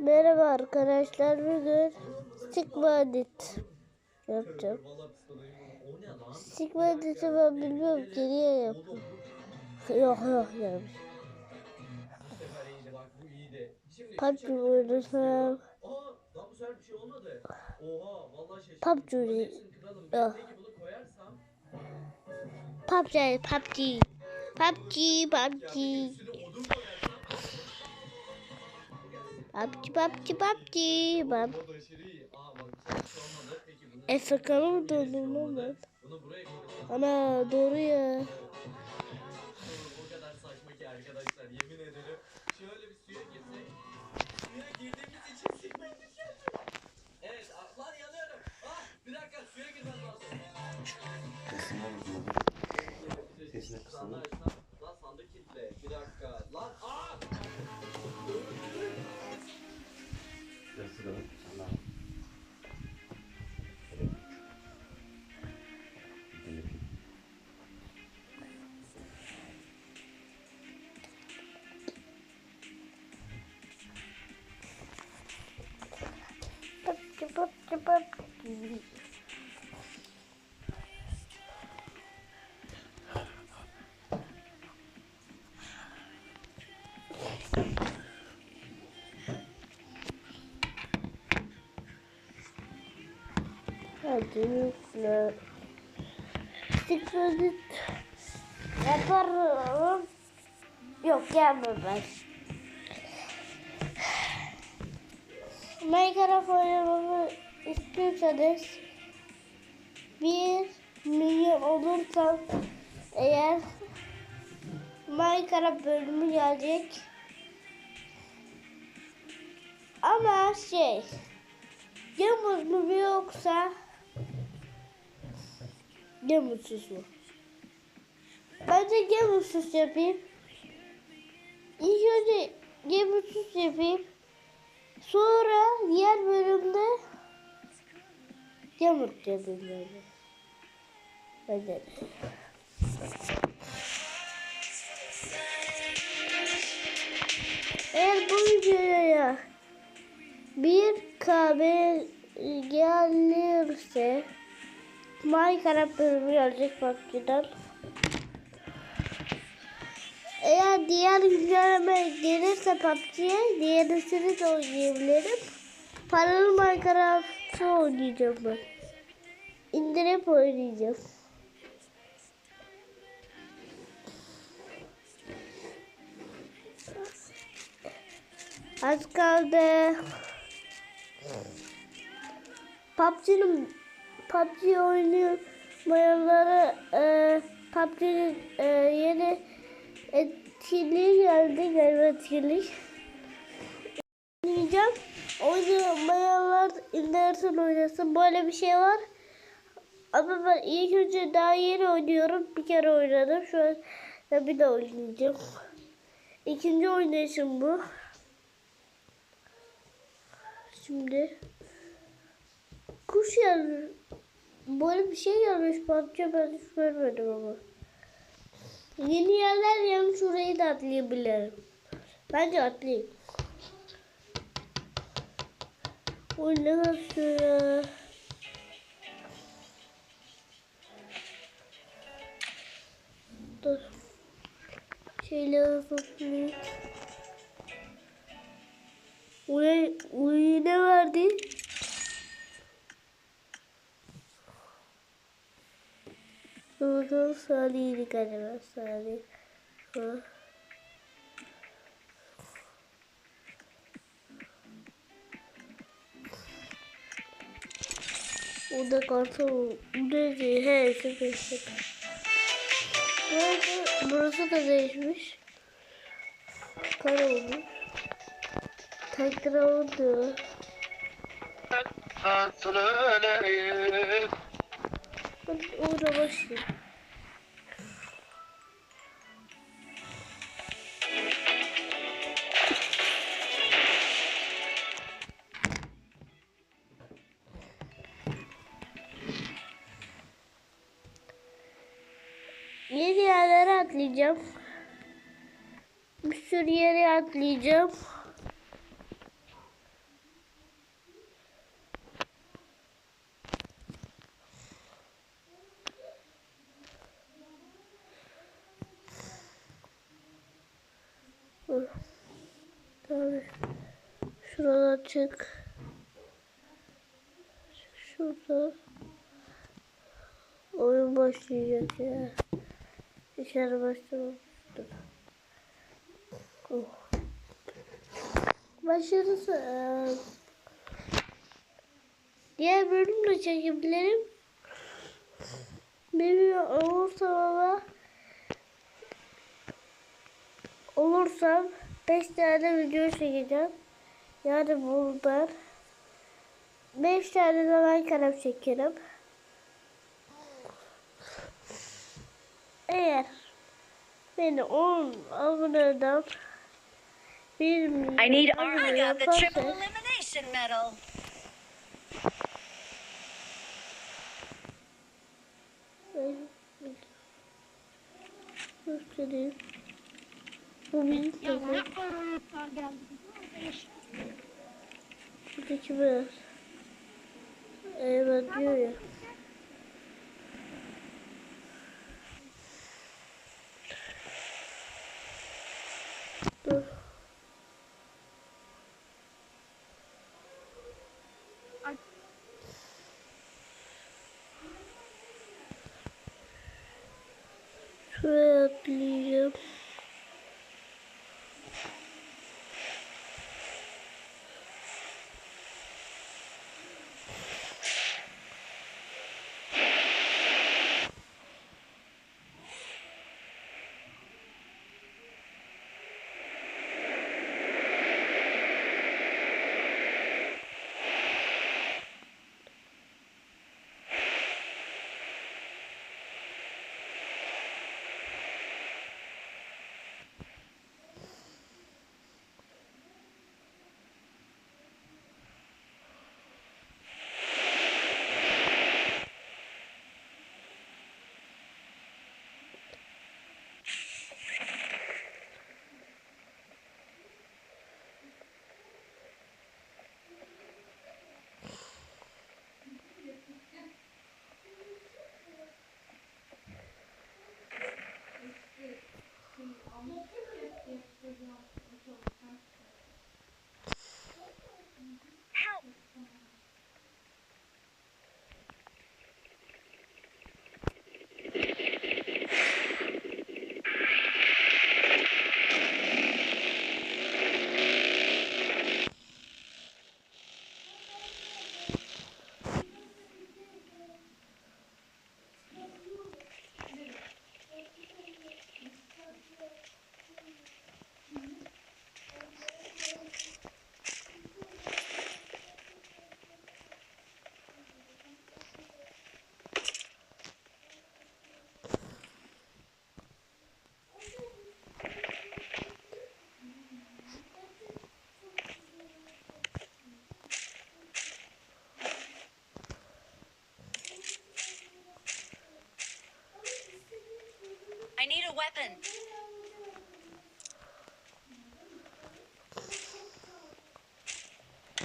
Merhaba arkadaşlar bugün Sigma Edit yapacağım. Sigma Edit'i ben bilmiyorum ki niye yapıyorum. Yok yok yani. PUBG oynasam. PUBG koyarsam PUBG PUBG. PUBG PUBG. Şey olmadı. Peki bunu Efekanı mı döndüm lan ben? Ana doğru ya. O kadar PUBG. Hadi yükle. Sıkıldık. Yaparım. Yok gelme ben. Minecraft oynamamı istiyorsanız bir milyon olursam eğer Minecraft bölümü gelecek. Ama şey Gemuz mu yoksa Gemuzsuz mu? Bence Gemuzsuz yapayım. İlk önce Gemuzsuz yapayım. Sonra diğer bölümde yamuk yapayım böyle. Hadi. Eğer bu videoya bir KB gelirse Minecraft bölümü gelecek PUBG'den. Eğer diğer güncelleme gelirse PUBG'ye diğerisini de oynayabilirim. Paralı Minecraft'ı oynayacağım ben. İndirip oynayacağım. Az kaldı. PUBG'nin PUBG oynayanlara e, PUBG'nin e, yeni etkinliği geldi. Galiba etkinlik. Oynamayanlar indirsin oynasın. Böyle bir şey var. Ama ben ilk önce daha yeni oynuyorum. Bir kere oynadım. Şu an da bir de oynayacağım. İkinci oynayışım bu. Şimdi kuş gelmiş. Böyle bir şey gelmiş parça ben hiç görmedim ama. Yeni yerler yani şurayı da atlayabilirim. Bence atlayayım. Ne nasıl? Dur. Şeyleri toplayayım. Uyu, uyu ne verdi? Doğru sarıydı galiba sarı. Ha. O da kartal. Bu neydi? He, sıfır. Burası, burası da değişmiş. Kar olmuş. Tekrar oldu. Hadi orada başlayayım. atlayacağım. Bir sürü yere atlayacağım. Tabii. Şurada çık. Şurada. Oyun başlayacak ya. İçeri başlamıştır. Oh. Başarısı. Diğer bölümle çekebilirim. Benim olursa ama olursam 5 tane video çekeceğim. Yani buradan 5 tane de ben kalem çekerim. Eğer beni 10 aboneden 1 milyon I need abone yaparsak göstereyim. Bu benim tabii. Şuradaki beyaz. Evet diyor ya. Şuraya atlayacağım.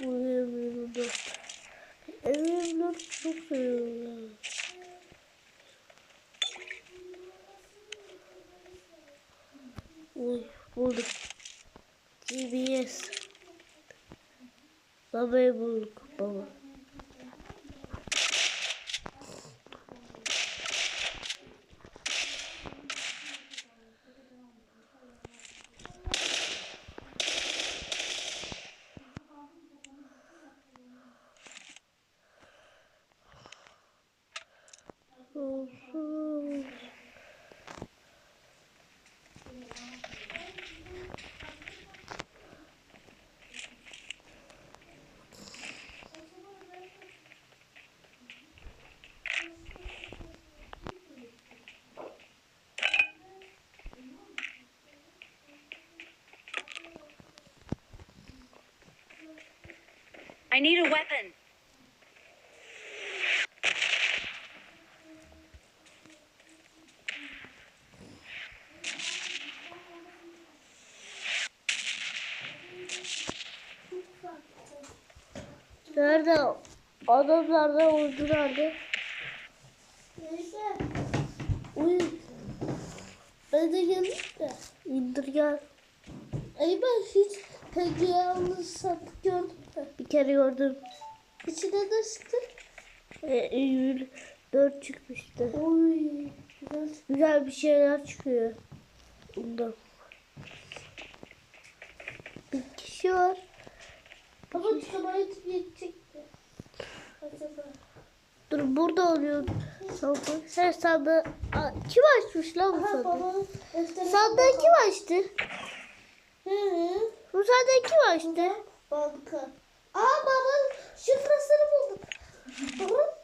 Bu evimde. Evimde çok seviyorum. Uy bulduk. TBS. Babayı bulduk I need a weapon. Nerede? Adamlar da oyuncu nerede? Neyse. Uy. Ben de geldim de. İndir gel. Ay ben hiç Peki yalnız sapık? Bir kere gördüm. İçine de sıktı. E, Eylül 4 çıkmıştı. Oy. Güzel. Güzel bir şeyler çıkıyor. Bundan. Bir kişi var. Ama çıkamayı yetecekti. Acaba. Dur burada oluyor. Sandık. Sen sandığı... Aa, Kim açmış lan bu sandığı? Sandığı kim açtı? Bu sandığı kim açtı? Banka. Aa baba şifresini buldum. Baba.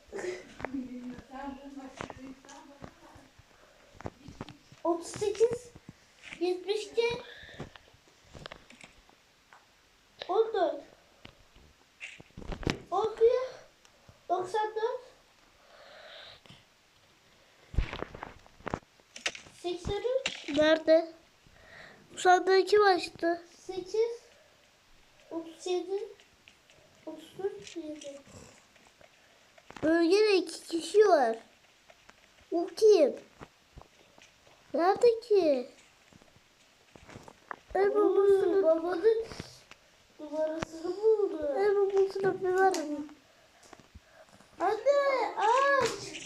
Otuz sekiz. Yetmiş iki. On dört. On bir. Doksan dört. Seksen üç. Nerede? Bu sandığı kim açtı? Sekiz. Otuz yedi. Bölge de iki kişi var. O kim? Nerede ki? El babasını... Babanın numarasını buldu. El babasını bir verin. Anne aç.